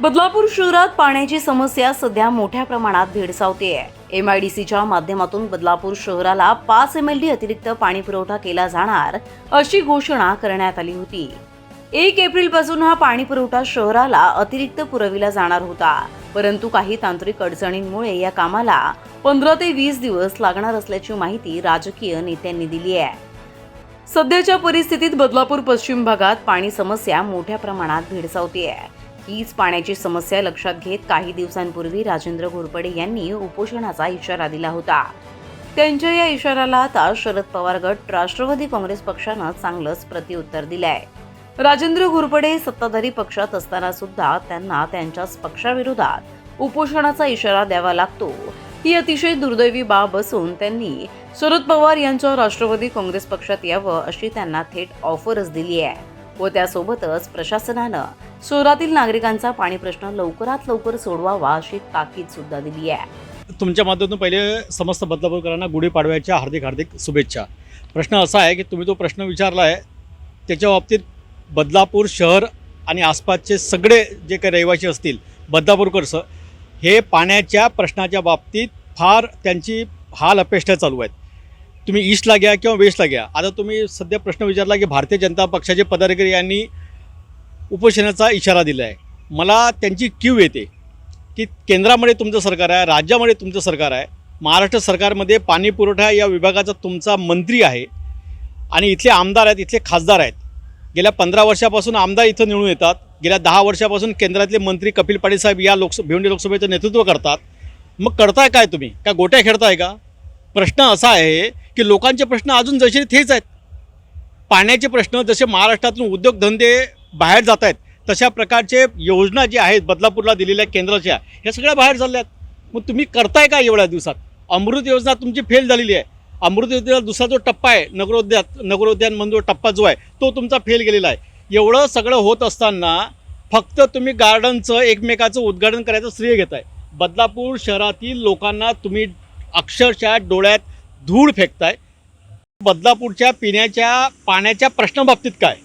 बदलापूर शहरात पाण्याची समस्या सध्या मोठ्या प्रमाणात भेडसावते आहे. एम आय डी सीच्या माध्यमातून बदलापूर शहराला पाच एम एल डी अतिरिक्त पाणी पुरवठा केला जाणार अशी घोषणा करण्यात आली होती. एक एप्रिलपासून हा पाणी पुरवठा शहराला अतिरिक्त पुरविला जाणार होता. परंतु काही तांत्रिक अडचणींमुळे या कामाला पंधरा ते वीस दिवस लागणार असल्याची माहिती राजकीय नेत्यांनी दिली आहे. सध्याच्या परिस्थितीत बदलापूर पश्चिम भागात पाणी समस्या मोठ्या प्रमाणात भेडसावते हीच पाण्याची समस्या लक्षात घेत काही दिवसांपूर्वी राजेंद्र घोरपडे यांनी उपोषणाचा इशारा दिला होता. त्यांच्या या इशाऱ्याला आता शरद पवार गट राष्ट्रवादी काँग्रेस पक्षानं चांगलंच प्रत्युत्तर दिलंय. राजेंद्र घोरपडे सत्ताधारी पक्षात असताना सुद्धा त्यांना त्यांच्याच पक्षाविरोधात उपोषणाचा इशारा द्यावा लागतो. ही अतिशय दुर्दैवी बाब असून त्यांनी शरद पवार यांच्या राष्ट्रवादी काँग्रेस पक्षात यावं अशी त्यांना थेट ऑफरच दिली आहे व त्यासोबतच प्रशासनानं शहरातील नागरिकांचा पाणी प्रश्न लवकरात लवकर सोडवावा अशी ताकीद सुद्धा दिली आहे. तुमच्या माध्यमातून पहिले समस्त बदलापूरकरांना गुढीपाडव्याच्या हार्दिक हार्दिक शुभेच्छा. प्रश्न असा आहे की तुम्ही तो प्रश्न विचारला आहे त्याच्या बाबतीत बदलापूर शहर आणि आसपासचे सगळे जे काही रहिवासी असतील बदलापूरकर स हे पाण्याच्या प्रश्नाच्या बाबतीत फार त्यांची हाल अपेष्टा चालू आहेत. तुम्ही ईस्टला घ्या किंवा वेस्टला घ्या. आता तुम्ही सध्या प्रश्न विचारला की भारतीय जनता पक्षाचे पदाधिकारी यांनी उपोषणाचा इशारा दिला आहे मला त्यांची क्यू येते की केंद्रामध्ये तुमचं सरकार आहे राज्यामध्ये तुमचं सरकार आहे महाराष्ट्र सरकारमध्ये पाणी पुरवठा या विभागाचा तुमचा मंत्री आहे आणि इथले आमदार आहेत इथले खासदार आहेत. गेल्या पंधरा वर्षापासून आमदार इथं निवडून येतात. गेल्या दहा वर्षापासून केंद्रातले मंत्री कपिल पाटील साहेब या लोकस भिवंडी लोकसभेचं नेतृत्व करतात. मग करताय काय तुम्ही? का गोट्या खेळताय का? प्रश्न असा आहे की लोकांचे प्रश्न अजून जसे तेच आहेत. पाण्याचे प्रश्न जसे महाराष्ट्रातून उद्योगधंदे बाहेर जात आहेत तशा प्रकारचे योजना जे आहेत बदलापूरला दिलेल्या केंद्राच्या ह्या सगळ्या बाहेर चालल्यात मग तुम्ही करताय का एवढ्या दिवसात? अमृत योजना तुमची फेल झालेली आहे. अमृत योजनेचा दुसरा जो टप्पा आहे नगरोद्यान नगरोद्यान म्हणून जो टप्पा जो आहे तो तुमचा फेल गेलेला आहे. एवढं सगळं होत असताना फक्त तुम्ही गार्डनचं एकमेकाचं उद्घाटन करायचं श्रेय घेत आहे बदलापूर शहरातील लोकांना तुम्ही अक्षरशः डोळ्यात धूळ फेकताय. बदलापूरच्या पिण्याच्या पाण्याच्या प्रश्नाबाबतीत काय?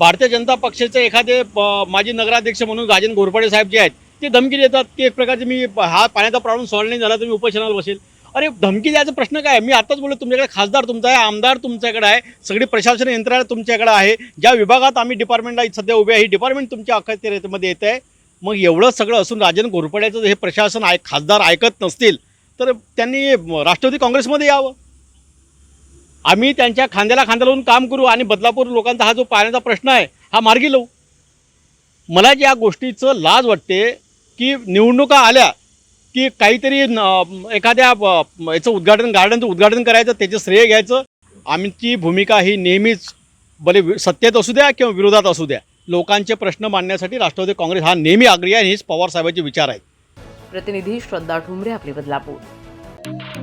भारतीय जनता पक्षाचे एखादे माजी नगराध्यक्ष म्हणून राजन घोरपडे साहेब जे आहेत ते धमकी देतात की एक प्रकारचे मी हा पाण्याचा प्रॉब्लेम सॉल्व्ह नाही झाला तर मी उपोषणाला बसेल. अरे धमकी द्यायचा प्रश्न काय? मी आताच बोललो तुमच्याकडे खासदार तुमचा आहे आमदार तुमच्याकडे आहे सगळी प्रशासन यंत्रणा तुमच्याकडे आहे. ज्या विभागात आम्ही डिपार्टमेंटला सध्या उभे आहे ही डिपार्टमेंट तुमच्या अखत्यारीमध्ये येत. आहे मग एवढं सगळं असून राजन घोरपड्याचं हे प्रशासन आय खासदार ऐकत नसतील तर त्यांनी राष्ट्रवादी काँग्रेसमध्ये यावं. आम्ही त्यांच्या खांद्याला खांद्या लावून काम करू आणि बदलापूर लोकांचा हा जो पाण्याचा प्रश्न आहे हा मार्गी लावू. मला या गोष्टीचं लाज वाटते की निवडणुका आल्या की काहीतरी एखाद्या याचं उद्घाटन गार्डनचं उद्घाटन करायचं त्याचं श्रेय घ्यायचं. आमची भूमिका ही नेहमीच भले सत्तेत असू द्या किंवा विरोधात असू द्या लोकांचे प्रश्न मांडण्यासाठी राष्ट्रवादी काँग्रेस हा नेहमी आग्रही आहे हेच पवार साहेबांचे विचार आहेत. प्रतिनिधी श्रद्धा ठुमरे आपले बदलापूर.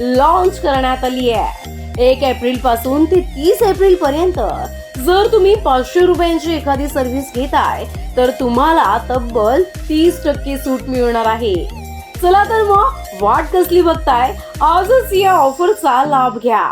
लॉन्च करण्यात आली आहे. एक एप्रिलपासून ते तीस एप्रिल पर्यंत जर तुम्ही पाचशे रुपयांची एखादी सर्व्हिस घेताय तर तुम्हाला तब्बल तीस टक्के सूट मिळणार आहे. चला तर मग वाट कसली बघताय आजच या ऑफरचा लाभ घ्या.